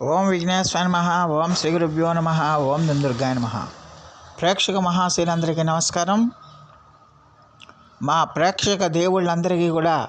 ఓం విఘ్నేశ్వర నమ ఓం శ్రీ గురుభ్యో నమ ఓం దుర్గాయ నమ. ప్రేక్షక మహాశీలందరికీ నమస్కారం. మా ప్రేక్షక దేవుళ్ళందరికీ కూడా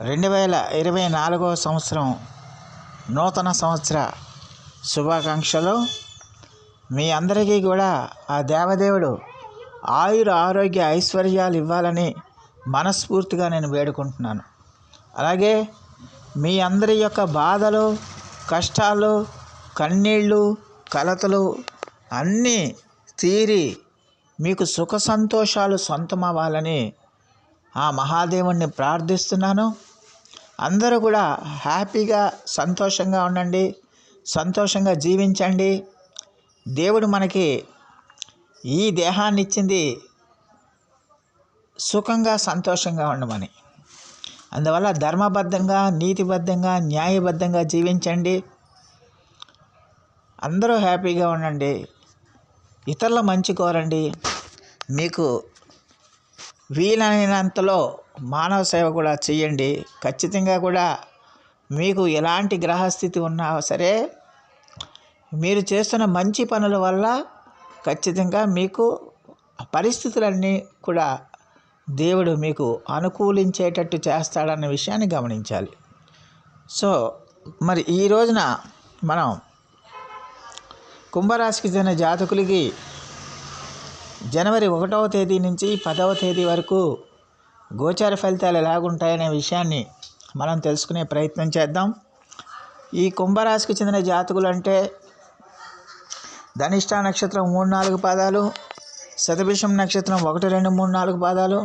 రెండు వేల ఇరవై నాలుగవ సంవత్సరం నూతన సంవత్సర శుభాకాంక్షలు. మీ అందరికీ కూడా ఆ దేవదేవుడు ఆయుర ఆరోగ్య ఐశ్వర్యాలు ఇవ్వాలని మనస్ఫూర్తిగా నేను వేడుకుంటున్నాను. అలాగే మీ అందరి యొక్క బాధలు కష్టాలు కన్నీళ్ళు కలతలు అన్నీ తీరి మీకు సుఖ సంతోషాలు సొంతమవ్వాలని ఆ మహాదేవుణ్ణి ప్రార్థిస్తున్నాను. అందరూ కూడా హ్యాపీగా సంతోషంగా ఉండండి. సంతోషంగా జీవించండి. దేవుడు మనకి ఈ దేహాన్ని ఇచ్చింది సుఖంగా సంతోషంగా ఉండమని. అందువల్ల ధర్మబద్ధంగా నీతిబద్ధంగా న్యాయబద్ధంగా జీవించండి. అందరూ హ్యాపీగా ఉండండి. ఇతరుల మంచి కోరండి మీకు వీలైనంతలో మానవ సేవ కూడా చేయండి. ఖచ్చితంగా కూడా మీకు ఎలాంటి గ్రహస్థితి ఉన్నా సరే మీరు చేస్తున్న మంచి పనుల వల్ల ఖచ్చితంగా మీకు పరిస్థితులన్నీ కూడా దేవుడు మీకు అనుకూలించేటట్టు చేస్తాడన్న విషయాన్ని గమనించాలి. సో మరి ఈ రోజున మనం కుంభరాశికి చెందిన జాతకులకి జనవరి ఒకటవ తేదీ నుంచి పదవ తేదీ వరకు గోచార ఫలితాలు ఎలాగుంటాయనే విషయాన్ని మనం తెలుసుకునే ప్రయత్నం చేద్దాం. ఈ కుంభరాశికి చెందిన జాతకులు అంటే ధనిష్ట నక్షత్రం మూడు నాలుగు పాదాలు శతభిషం నక్షత్రం ఒకటి రెండు మూడు నాలుగు పాదాలు.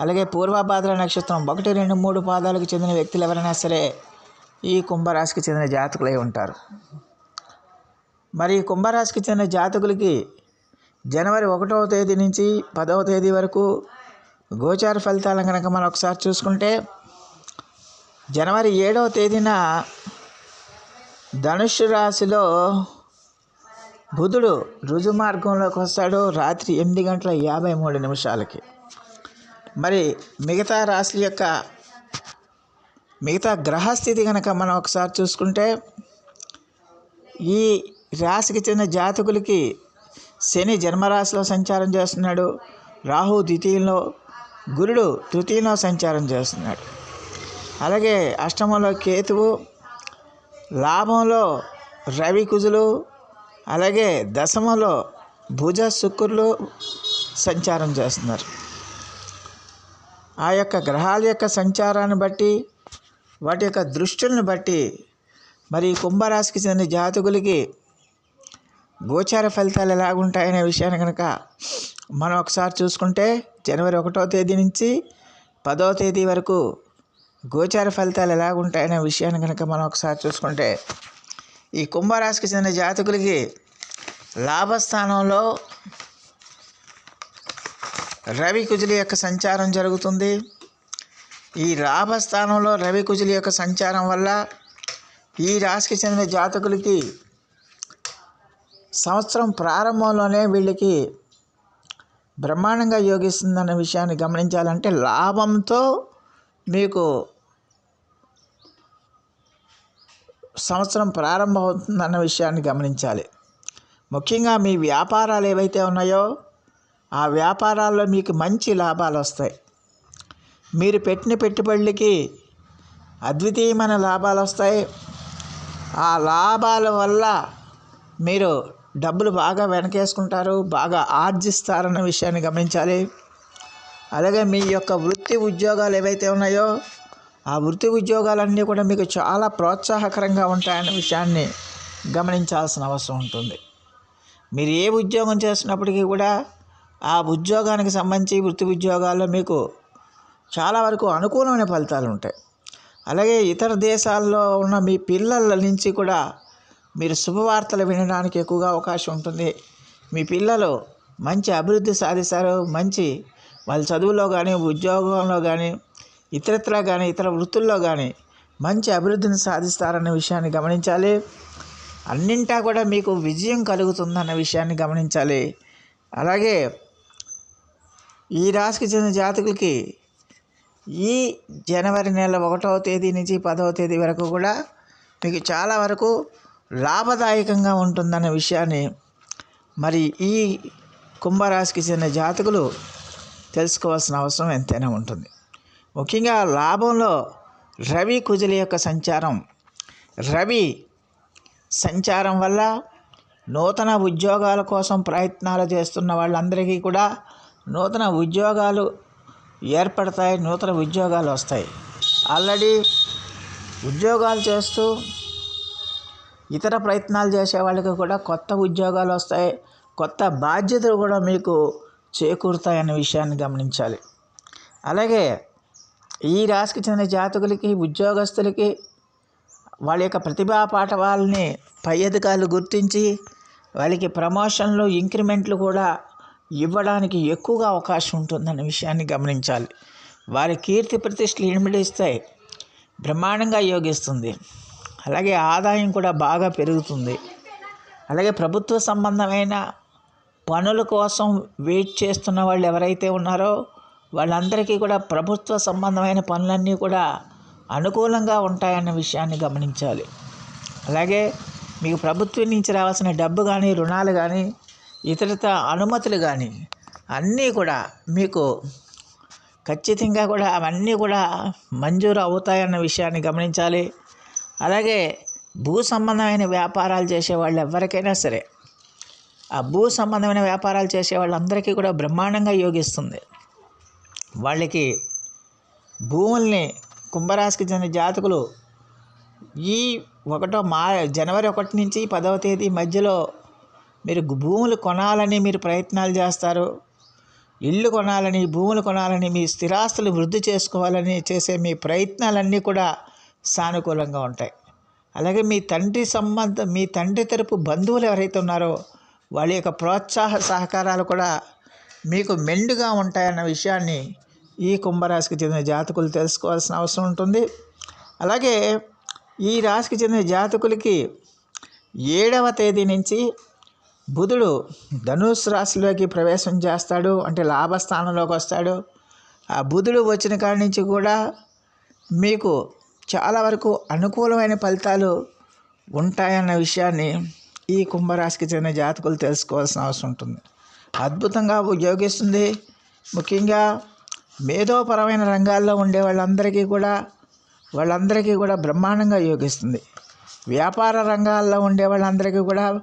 అలాగే పూర్వభాద్ర నక్షత్రం ఒకటి రెండు మూడు పాదాలకు చెందిన వ్యక్తులు ఎవరైనా సరే ఈ కుంభరాశికి చెందిన జాతకులై ఉంటారు. మరి కుంభరాశికి చెందిన జాతకులకి జనవరి ఒకటవ తేదీ నుంచి పదవ తేదీ వరకు గోచార ఫలితాలను కనుక మనం ఒకసారి చూసుకుంటే జనవరి ఏడవ తేదీన ధనుషు రాశిలో బుధుడు రుజు మార్గంలోకి వస్తాడు రాత్రి ఎనిమిది గంటల యాభై మూడు నిమిషాలకి. మరి మిగతా రాశుల యొక్క మిగతా గ్రహస్థితి కనుక మనం ఒకసారి చూసుకుంటే ఈ రాశికి చెందిన జాతకులకి శని జన్మరాశిలో సంచారం చేస్తున్నాడు. రాహు ద్వితీయంలో గురుడు తృతీయంలో సంచారం చేస్తున్నాడు. అలాగే అష్టమంలో కేతువు లాభంలో రవి కుజులు అలాగే దశమలో భుజ శుక్రులు సంచారం చేస్తున్నారు. ఆ యొక్క గ్రహాల యొక్క సంచారాన్ని బట్టి వాటి యొక్క దృష్టిని బట్టి మరి కుంభరాశికి చెందిన జాతకులకి గోచార ఫలితాలు ఎలాగుంటాయనే విషయాన్ని కనుక మనం ఒకసారి చూసుకుంటే జనవరి ఒకటో తేదీ నుంచి పదో తేదీ వరకు గోచార ఫలితాలు ఎలాగుంటాయనే విషయాన్ని కనుక మనం ఒకసారి చూసుకుంటే ఈ కుంభరాశికి చెందిన జాతకులకి లాభస్థానంలో రవి కుజుల యొక్క సంచారం జరుగుతుంది. ఈ లాభస్థానంలో రవి కుజుల యొక్క సంచారం వల్ల ఈ రాశికి చెందిన జాతకులకి సంవత్సరం ప్రారంభంలోనే వీళ్ళకి బ్రహ్మాండంగా యోగిస్తుందన్న విషయాన్ని గమనించాలంటే లాభంతో మీకు సంవత్సరం ప్రారంభమవుతుందన్న విషయాన్ని గమనించాలి. ముఖ్యంగా మీ వ్యాపారాలు ఏవైతే ఉన్నాయో ఆ వ్యాపారాల్లో మీకు మంచి లాభాలు వస్తాయి. మీరు పెట్టిన పెట్టుబడులకి అద్వితీయమైన లాభాలు వస్తాయి. ఆ లాభాల వల్ల మీరు డబ్బులు బాగా వెనకేసుకుంటారు బాగా ఆర్జిస్తారన్న విషయాన్ని గమనించాలి. అలాగే మీ యొక్క వృత్తి ఉద్యోగాలు ఏవైతే ఉన్నాయో ఆ వృత్తి ఉద్యోగాలన్నీ కూడా మీకు చాలా ప్రోత్సాహకరంగా ఉంటాయన్న విషయాన్ని గమనించాల్సిన అవసరం ఉంటుంది. మీరు ఏ ఉద్యోగం చేస్తున్నప్పటికీ కూడా ఆ ఉద్యోగానికి సంబంధించి వృత్తి ఉద్యోగాల్లో మీకు చాలా వరకు అనుకూలమైన ఫలితాలు ఉంటాయి. అలాగే ఇతర దేశాల్లో ఉన్న మీ పిల్లల నుంచి కూడా మీరు శుభవార్తలు వినడానికి ఎక్కువగా అవకాశం ఉంటుంది. మీ పిల్లలు మంచి అభివృద్ధి సాధిస్తారు మంచి వాళ్ళ చదువులో కానీ ఉద్యోగంలో కానీ ఇతరత్ర కానీ ఇతర వృత్తుల్లో కానీ మంచి అభివృద్ధిని సాధిస్తారన్న విషయాన్ని గమనించాలి. అన్నింటా కూడా మీకు విజయం కలుగుతుందన్న విషయాన్ని గమనించాలి. అలాగే ఈ రాశికి చెందిన జాతకులకి ఈ జనవరి నెల ఒకటవ తేదీ నుంచి పదవ తేదీ వరకు కూడా మీకు చాలా వరకు లాభదాయకంగా ఉంటుందన్న విషయాన్ని మరి ఈ కుంభరాశికి చెందిన జాతకులు తెలుసుకోవాల్సిన అవసరం ఎంతైనా ఉంటుంది. ముఖ్యంగా లాభంలో రవి కుజుల యొక్క సంచారం. రవి సంచారం వల్ల నూతన ఉద్యోగాల కోసం ప్రయత్నాలు చేస్తున్న వాళ్ళందరికీ కూడా నూతన ఉద్యోగాలు ఏర్పడతాయి నూతన ఉద్యోగాలు వస్తాయి. ఆల్రెడీ ఉద్యోగాలు చేస్తూ ఇతర ప్రయత్నాలు చేసే వాళ్ళకి కూడా కొత్త ఉద్యోగాలు వస్తాయి కొత్త బాధ్యతలు కూడా మీకు చేకూరుతాయన్న విషయాన్ని గమనించాలి. అలాగే ఈ రాశికి చెందిన జాతకులకి ఉద్యోగస్తులకి వాళ్ళ యొక్క ప్రతిభా పాఠవాలని పై అధికారులు గుర్తించి వాళ్ళకి ప్రమోషన్లు ఇంక్రిమెంట్లు కూడా ఇవ్వడానికి ఎక్కువగా అవకాశం ఉంటుందన్న విషయాన్ని గమనించాలి. వారి కీర్తి ప్రతిష్టలు ఇనుమడిస్తాయి బ్రహ్మాండంగా యోగిస్తుంది. అలాగే ఆదాయం కూడా బాగా పెరుగుతుంది. అలాగే ప్రభుత్వ సంబంధమైన పనుల కోసం వెయిట్ చేస్తున్న వాళ్ళు ఎవరైతే ఉన్నారో వాళ్ళందరికీ కూడా ప్రభుత్వ సంబంధమైన పనులన్నీ కూడా అనుకూలంగా ఉంటాయన్న విషయాన్ని గమనించాలి. అలాగే మీకు ప్రభుత్వం నుంచి రావాల్సిన డబ్బు కానీ రుణాలు కానీ ఇతరత అనుమతులు కానీ అన్నీ కూడా మీకు ఖచ్చితంగా కూడా అవన్నీ కూడా మంజూరు అవుతాయన్న విషయాన్ని గమనించాలి. అలాగే భూ సంబంధమైన వ్యాపారాలు చేసే వాళ్ళు ఎవరికైనా సరే ఆ భూ సంబంధమైన వ్యాపారాలు చేసే వాళ్ళందరికీ కూడా బ్రహ్మాండంగా యోగిస్తుంది. వాళ్ళకి భూముల్ని కుంభరాశికి చెందిన జాతకులు ఈ ఒకటో మా జనవరి ఒకటి నుంచి పదవ తేదీ మధ్యలో మీరు భూములు కొనాలని మీరు ప్రయత్నాలు చేస్తారు. ఇల్లు కొనాలని భూములు కొనాలని మీ స్థిరాస్తులు వృద్ధి చేసుకోవాలని చేసే మీ ప్రయత్నాలన్నీ కూడా సానుకూలంగా ఉంటాయి. అలాగే మీ తండ్రి సంబంధం మీ తండ్రి తరపు బంధువులు ఎవరైతే ఉన్నారో వాళ్ళ యొక్క ప్రోత్సాహ సహకారాలు కూడా మీకు మెండుగా ఉంటాయన్న విషయాన్ని ఈ కుంభరాశికి చెందిన జాతకులు తెలుసుకోవాల్సిన అవసరం ఉంటుంది. అలాగే ఈ రాశికి చెందిన జాతకులకి ఏడవ తేదీ నుంచి బుధుడు ధనుసు రాశిలోకి ప్రవేశం చేస్తాడు అంటే లాభస్థానంలోకి వస్తాడు. ఆ బుధుడు వచ్చిన కాడి నుంచి కూడా మీకు చాలా వరకు అనుకూలమైన ఫలితాలు ఉంటాయన్న విషయాన్ని ఈ కుంభరాశికి చెందిన జాతకులు తెలుసుకోవాల్సిన అవసరం ఉంటుంది. అద్భుతంగా ఉపయోగిస్తుంది ముఖ్యంగా మేధోపరమైన రంగాల్లో ఉండే వాళ్ళందరికీ కూడా వాళ్ళందరికీ కూడా బ్రహ్మాండంగా యోగిస్తుంది. వ్యాపార రంగాల్లో ఉండే వాళ్ళందరికీ కూడా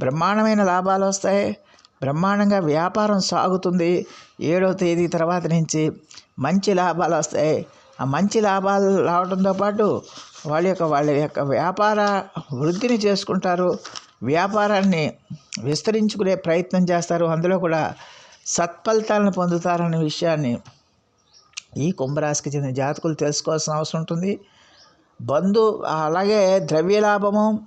బ్రహ్మాండమైన లాభాలు వస్తాయి. బ్రహ్మాండంగా వ్యాపారం సాగుతుంది. ఏడో తేదీ తర్వాత నుంచి మంచి లాభాలు వస్తాయి. ఆ మంచి లాభాలు రావడంతో పాటు వాళ్ళ యొక్క వాళ్ళ యొక్క వ్యాపార వృద్ధిని చేసుకుంటారు. వ్యాపారాన్ని విస్తరించుకునే ప్రయత్నం చేస్తారు. అందులో కూడా సత్ఫలితాలను పొందుతారనే విషయాన్ని ఈ కుంభరాశికి చెందిన జాతకులు తెలుసుకోవాల్సిన అవసరం ఉంటుంది. బంధు అలాగే ద్రవ్య లాభము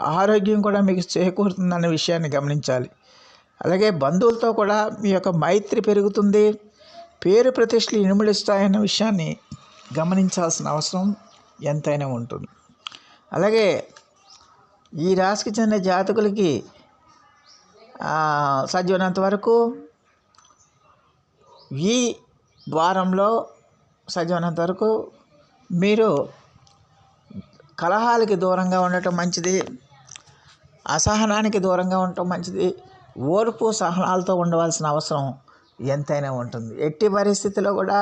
ఆరోగ్యం కూడా మీకు చేకూరుతుందన్న విషయాన్ని గమనించాలి. అలాగే బంధువులతో కూడా మీ యొక్క మైత్రి పెరుగుతుంది. పేరు ప్రతిష్టలు ఇనుమడిస్తాయన్న విషయాన్ని గమనించాల్సిన అవసరం ఎంతైనా ఉంటుంది. అలాగే ఈ రాశికి చెందిన జాతకులకి సాధ్యమైనంత వరకు ఈ వారంలో సాధ్యమైనంత వరకు మీరు కలహాలకి దూరంగా ఉండటం మంచిది అసహనానికి దూరంగా ఉండటం మంచిది ఓర్పు సహనాలతో ఉండవలసిన అవసరం ఎంతైనా ఉంటుంది. ఎట్టి పరిస్థితిలో కూడా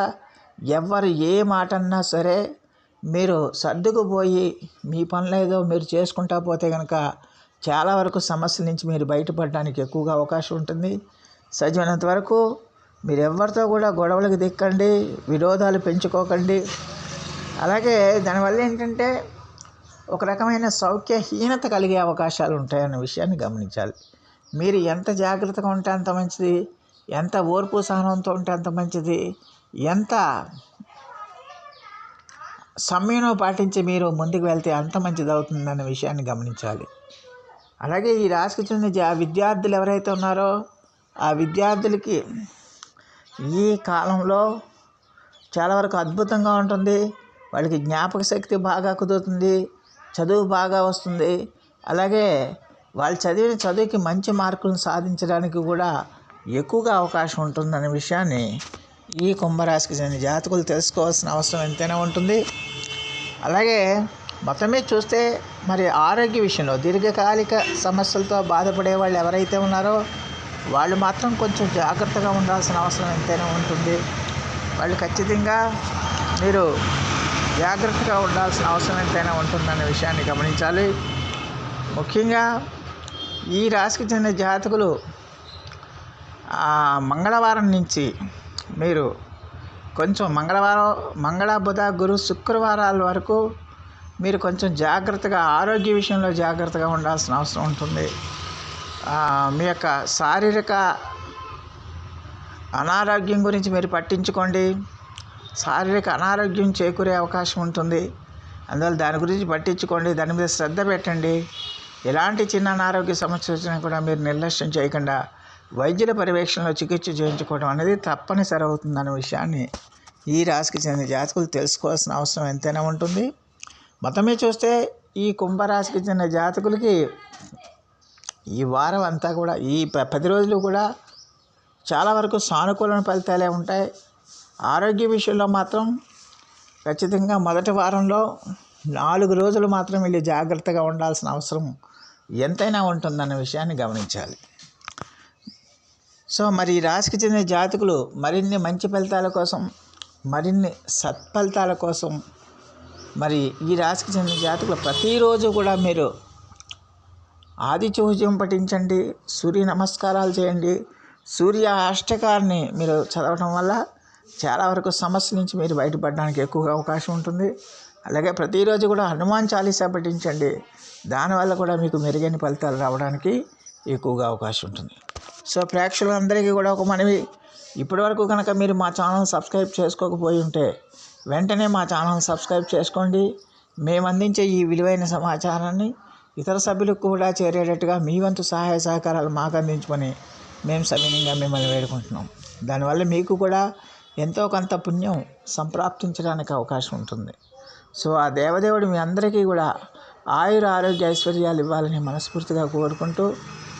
ఎవరు ఏ మాట అన్నా సరే మీరు సర్దుకుపోయి మీ పనులేదో మీరు చేసుకుంటా పోతే కనుక చాలా వరకు సమస్యల నుంచి మీరు బయటపడడానికి ఎక్కువగా అవకాశం ఉంటుంది. సాధ్యమైనంత వరకు మీరు ఎవరితో కూడా గొడవలకు దిక్కండి విరోధాలు పెంచుకోకండి. అలాగే దానివల్ల ఏంటంటే ఒక రకమైన సౌఖ్యహీనత కలిగే అవకాశాలు ఉంటాయన్న విషయాన్ని గమనించాలి. మీరు ఎంత జాగ్రత్తగా ఉంటే అంత మంచిది ఎంత ఓర్పు సహనంతో ఉంటే అంత మంచిది ఎంత సమయంలో పాటించి మీరు ముందుకు వెళ్తే అంత మంచిది అవుతుందన్న విషయాన్ని గమనించాలి. అలాగే ఈ రాశికి చెందిన జా విద్యార్థులు ఎవరైతే ఉన్నారో ఆ విద్యార్థులకి ఈ కాలంలో చాలా వరకు అద్భుతంగా ఉంటుంది. వాళ్ళకి జ్ఞాపక శక్తి బాగా కుదురుతుంది. చదువు బాగా వస్తుంది. అలాగే వాళ్ళు చదివిన చదువుకి మంచి మార్కులను సాధించడానికి కూడా ఎక్కువగా అవకాశం ఉంటుందనే విషయాన్ని ఈ కుంభరాశికి చెందిన జాతకులు తెలుసుకోవాల్సిన అవసరం ఎంతైనా ఉంటుంది. అలాగే మొత్తం మీద చూస్తే మరి ఆరోగ్య విషయంలో దీర్ఘకాలిక సమస్యలతో బాధపడే వాళ్ళు ఎవరైతే ఉన్నారో వాళ్ళు మాత్రం కొంచెం జాగ్రత్తగా ఉండాల్సిన అవసరం ఎంతైనా ఉంటుంది. వాళ్ళు ఖచ్చితంగా మీరు జాగ్రత్తగా ఉండాల్సిన అవసరం ఎంతైనా ఉంటుందనే విషయాన్ని గమనించాలి. ముఖ్యంగా ఈ రాశికి చెందిన జాతకులు మంగళవారం నుంచి మీరు కొంచెం మంగళవారం మంగళ బుధ గురు శుక్రవారాల వరకు మీరు కొంచెం జాగ్రత్తగా ఆరోగ్య విషయంలో జాగ్రత్తగా ఉండాల్సిన అవసరం ఉంటుంది. మీ యొక్క శారీరక అనారోగ్యం గురించి మీరు పట్టించుకోండి. శారీరక అనారోగ్యం చేకూరే అవకాశం ఉంటుంది. అందువల్ల దాని గురించి పట్టించుకోండి. దాని మీద శ్రద్ధ పెట్టండి. ఎలాంటి చిన్న అనారోగ్య సమస్య వచ్చినా కూడా మీరు నిర్లక్ష్యం చేయకుండా వైద్యుల పర్యవేక్షణలో చికిత్స చేయించుకోవడం అనేది తప్పనిసరి అవుతుందనే విషయాన్ని ఈ రాశికి చెందిన జాతకులు తెలుసుకోవాల్సిన అవసరం ఎంతైనా ఉంటుంది. మొత్తమే చూస్తే ఈ కుంభరాశికి చెందిన జాతకులకి ఈ వారం అంతా కూడా ఈ పది రోజులు కూడా చాలా వరకు సానుకూల ఫలితాలే ఉంటాయి. ఆరోగ్య విషయంలో మాత్రం ఖచ్చితంగా మొదటి వారంలో నాలుగు రోజులు మాత్రం వీళ్ళు జాగ్రత్తగా ఉండాల్సిన అవసరం ఎంతైనా ఉంటుందన్న విషయాన్ని గమనించాలి. సో మరి ఈ రాశికి చెందిన జాతకులు మరిన్ని మంచి ఫలితాల కోసం మరిన్ని సత్ఫలితాల కోసం మరి ఈ రాశికి చెందిన జాతకులు ప్రతిరోజు కూడా మీరు ఆది పఠించండి సూర్య నమస్కారాలు చేయండి. సూర్య అష్టకాన్ని మీరు చదవటం వల్ల చాలా వరకు సమస్య నుంచి మీరు బయటపడడానికి ఎక్కువగా అవకాశం ఉంటుంది. అలాగే ప్రతిరోజు కూడా హనుమాన్ చాలీసా పఠించండి. దానివల్ల కూడా మీకు మెరుగైన ఫలితాలు రావడానికి ఎక్కువగా అవకాశం ఉంటుంది. సో ప్రేక్షకులందరికీ కూడా ఒక మనవి. ఇప్పటివరకు కనుక మీరు మా ఛానల్ సబ్స్క్రైబ్ చేసుకోకపోయి ఉంటే వెంటనే మా ఛానల్ సబ్స్క్రైబ్ చేసుకోండి. మేము అందించే ఈ విలువైన సమాచారాన్ని ఇతర సభ్యులకు కూడా చేరేటట్టుగా మీ వంతు సహాయ సహకారాలు మాకు అందించుకొని మేము సవినీయంగా మిమ్మల్ని వేడుకుంటున్నాం. దానివల్ల మీకు కూడా ఎంతో కొంత పుణ్యం సంప్రాప్తించడానికి అవకాశం ఉంటుంది. సో ఆ దేవదేవుడు మీ అందరికీ కూడా ఆయుర ఆరోగ్య ఐశ్వర్యాలు ఇవ్వాలని మనస్ఫూర్తిగా కోరుకుంటూ